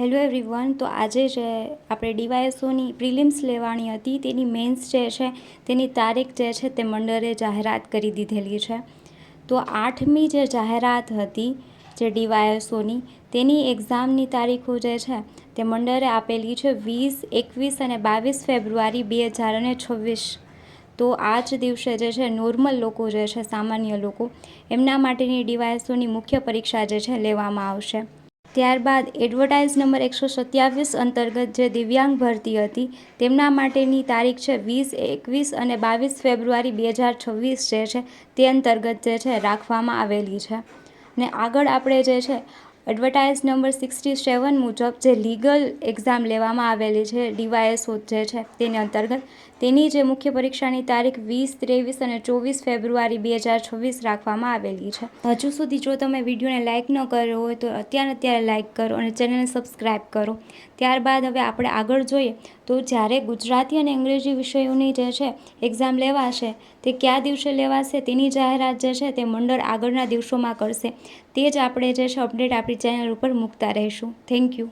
Hello everyone તો આજે જે આપણે ડીવાયએસઓની પ્રિલિમ્સ લેવાની હતી, તેની મેન્સ જે છે, તેની તારીખ જે છે, તે મંડળે જાહેરાત કરી દીધેલી છે. તો આઠમી જે જાહેરાત હતી, જે ડીવાયએસઓની, તેની એક્ઝામની તારીખો જે છે, તે મંડળે આપેલી છે વીસ, એકવીસ અને બાવીસ ફેબ્રુઆરી બે હજાર અને છવ્વીસ. તો આ જ દિવસે જે છે, નોર્મલ લોકો જે છે, સામાન્ય લોકો, એમના માટેની ડીવાયએસઓની મુખ્ય પરીક્ષા જે છે, લેવામાં આવશે. ત્યારબાદ એડવર્ટાઇઝ નંબર એકસો સત્યાવીસ અંતર્ગત જે દિવ્યાંગ ભરતી હતી, તેમના માટેની તારીખ છે વીસ એકવીસ અને બાવીસ ફેબ્રુઆરી બે હજાર છવ્વીસ જે છે, તે અંતર્ગત જે છે રાખવામાં આવેલી છે. ને આગળ આપણે જે છે એડવર્ટાઇઝ નંબર સિક્સટી સેવન મુજબ જે લીગલ એક્ઝામ લેવામાં આવેલી છે ડીવાયએસઓ જે છે, તેની અંતર્ગત તેની જે મુખ્ય પરીક્ષાની તારીખ વીસ, ત્રેવીસ અને ચોવીસ ફેબ્રુઆરી બે હજાર છવ્વીસ રાખવામાં આવેલી છે. હજુ સુધી જો તમે વિડીયોને લાઇક ન કર્યો હોય તો અત્યારે અત્યારે લાઇક કરો અને ચેનલને સબસ્ક્રાઈબ કરો. ત્યારબાદ હવે આપણે આગળ જોઈએ તો જ્યારે ગુજરાતી અને અંગ્રેજી વિષયોની જે છે એક્ઝામ લેવાશે, તે કયા દિવસે લેવાશે, તેની જાહેરાત જે છે તે મંડળ આગળના દિવસોમાં કરશે. તે જ આપણે જે છે અપડેટ આપણી ચેનલ ઉપર મૂકતા રહીશું. Thank you.